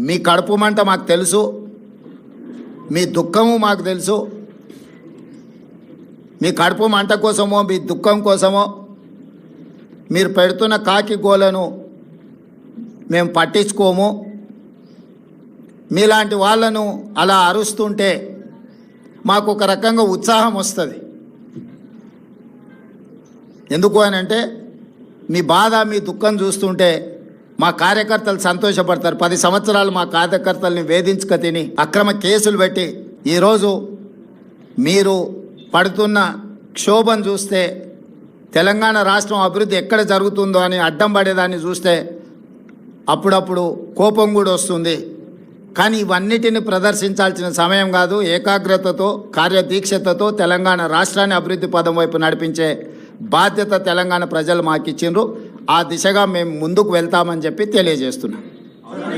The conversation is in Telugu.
మీ కడుపు మంట మాకు తెలుసు. మీ దుఃఖము మాకు తెలుసు. మీ కడుపు మంట కోసమో మీ దుఃఖం కోసమో మీరు పెడుతున్న కాకి గోలను మేము పట్టించుకోము. మీలాంటి వాళ్ళను అలా అరుస్తుంటే మాకు ఒక రకంగా ఉత్సాహం వస్తుంది. ఎందుకు అని అంటే మీ బాధ మీ దుఃఖం చూస్తుంటే మా కార్యకర్తలు సంతోషపడతారు. పది సంవత్సరాలు మా కార్యకర్తల్ని వేధించుక తిని అక్రమ కేసులు పెట్టి ఈరోజు మీరు పడుతున్న క్షోభను చూస్తే తెలంగాణ రాష్ట్రం అభివృద్ధి ఎక్కడ జరుగుతుందో అని అడ్డం పడేదాన్ని చూస్తే అప్పుడప్పుడు కోపం కూడా వస్తుంది. కానీ ఇవన్నిటిని ప్రదర్శించాల్సిన సమయం కాదు. ఏకాగ్రతతో కార్యదీక్షతతో తెలంగాణ రాష్ట్రాన్ని అభివృద్ధి పదం వైపు నడిపించే బాధ్యత తెలంగాణ ప్రజలు మాకు ఇచ్చిండ్రు ఆ దిశగా మేము ముందుకు వెళ్తామని చెప్పి తెలియజేస్తున్నాం.